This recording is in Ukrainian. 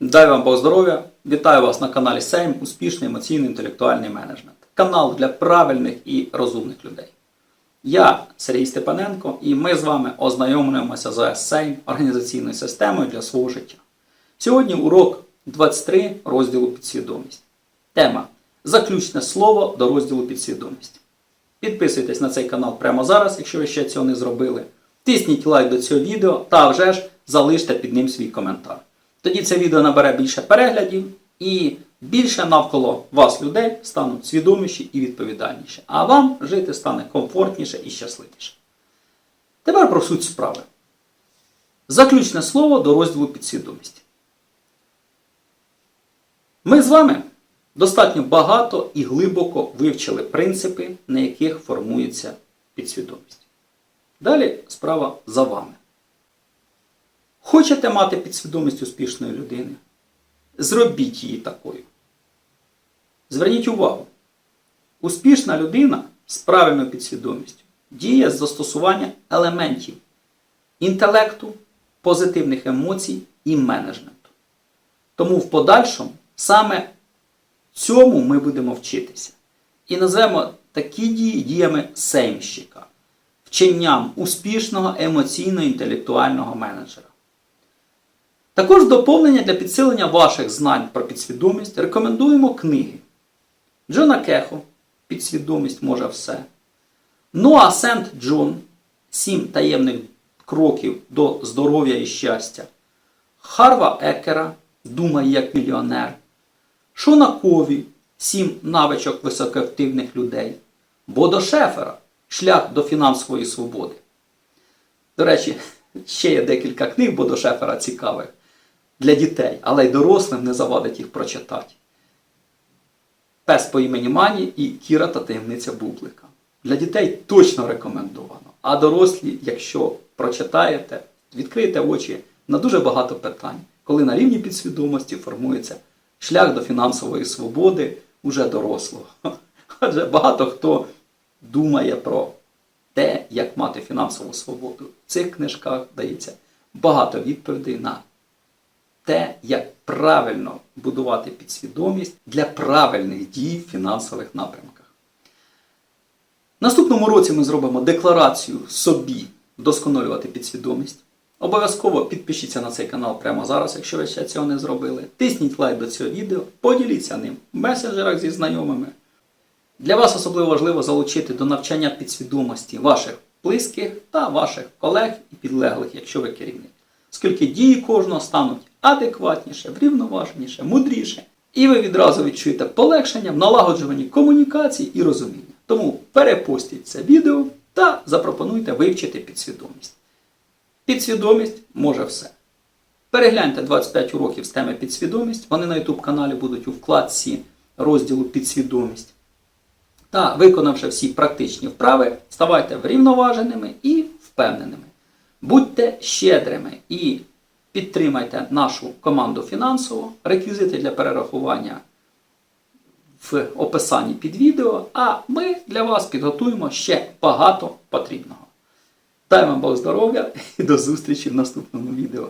Дай вам Бог здоров'я! Вітаю вас на каналі Сейм Успішний емоційно-інтелектуальний менеджмент. Канал для правильних і розумних людей. Я Сергій Степаненко і ми з вами ознайомлюємося з Сейм організаційною системою для свого життя. Сьогодні урок 23 розділу підсвідомість. Тема Заключне слово до розділу підсвідомість. Підписуйтесь на цей канал прямо зараз, якщо ви ще цього не зробили. Тисніть лайк до цього відео та вже ж залиште під ним свій коментар. Тоді це відео набере більше переглядів і більше навколо вас людей стануть свідоміші і відповідальніші, а вам жити стане комфортніше і щасливіше. Тепер про суть справи. Заключне слово до розділу підсвідомості. Ми з вами достатньо багато і глибоко вивчили принципи, на яких формується підсвідомість. Далі справа за вами. Хочете мати підсвідомість успішної людини? Зробіть її такою. Зверніть увагу, успішна людина з правильною підсвідомістю діє з застосування елементів інтелекту, позитивних емоцій і менеджменту. Тому в подальшому саме цьому ми будемо вчитися. І назвемо такі дії діями сеймщика, вченням успішного емоційно-інтелектуального менеджера. Також доповнення для підсилення ваших знань про підсвідомість рекомендуємо книги Джона Кехо Підсвідомість може все. Ноа Сент Джон Сім таємних кроків до здоров'я і щастя. Харва Екера Думай як мільйонер. Шона Кові Сім навичок високоактивних людей. Бодо Шефера Шлях до фінансової свободи. До речі, ще є декілька книг Бодо Шефера цікавих для дітей, але й дорослим не завадить їх прочитати. Пес по імені Мані і Кіра та таємниця Бублика. Для дітей точно рекомендовано. А дорослі, якщо прочитаєте, відкриєте очі на дуже багато питань, коли на рівні підсвідомості формується шлях до фінансової свободи уже дорослого. Адже багато хто думає про те, як мати фінансову свободу. В цих книжках дається багато відповідей на те, як правильно будувати підсвідомість для правильних дій в фінансових напрямках. Наступному році ми зробимо декларацію собі вдосконалювати підсвідомість. Обов'язково підпишіться на цей канал прямо зараз, якщо ви ще цього не зробили. Тисніть лайк до цього відео, поділіться ним в месенджерах зі знайомими. Для вас особливо важливо залучити до навчання підсвідомості ваших близьких та ваших колег і підлеглих, якщо ви керівник. Оскільки дії кожного стануть адекватніше, врівноваженіше, мудріше. І ви відразу відчуєте полегшення в налагоджуванні комунікації і розуміння. Тому перепостіть це відео та запропонуйте вивчити підсвідомість. Підсвідомість може все. Перегляньте 25 уроків з теми підсвідомість. Вони на YouTube каналі будуть у вкладці розділу підсвідомість. Та, виконавши всі практичні вправи, ставайте врівноваженими і впевненими. Будьте щедрими і підтримайте нашу команду фінансово. Реквізити для перерахування в описанні під відео, а ми для вас підготуємо ще багато потрібного. Дай вам Бог здоров'я і до зустрічі в наступному відео.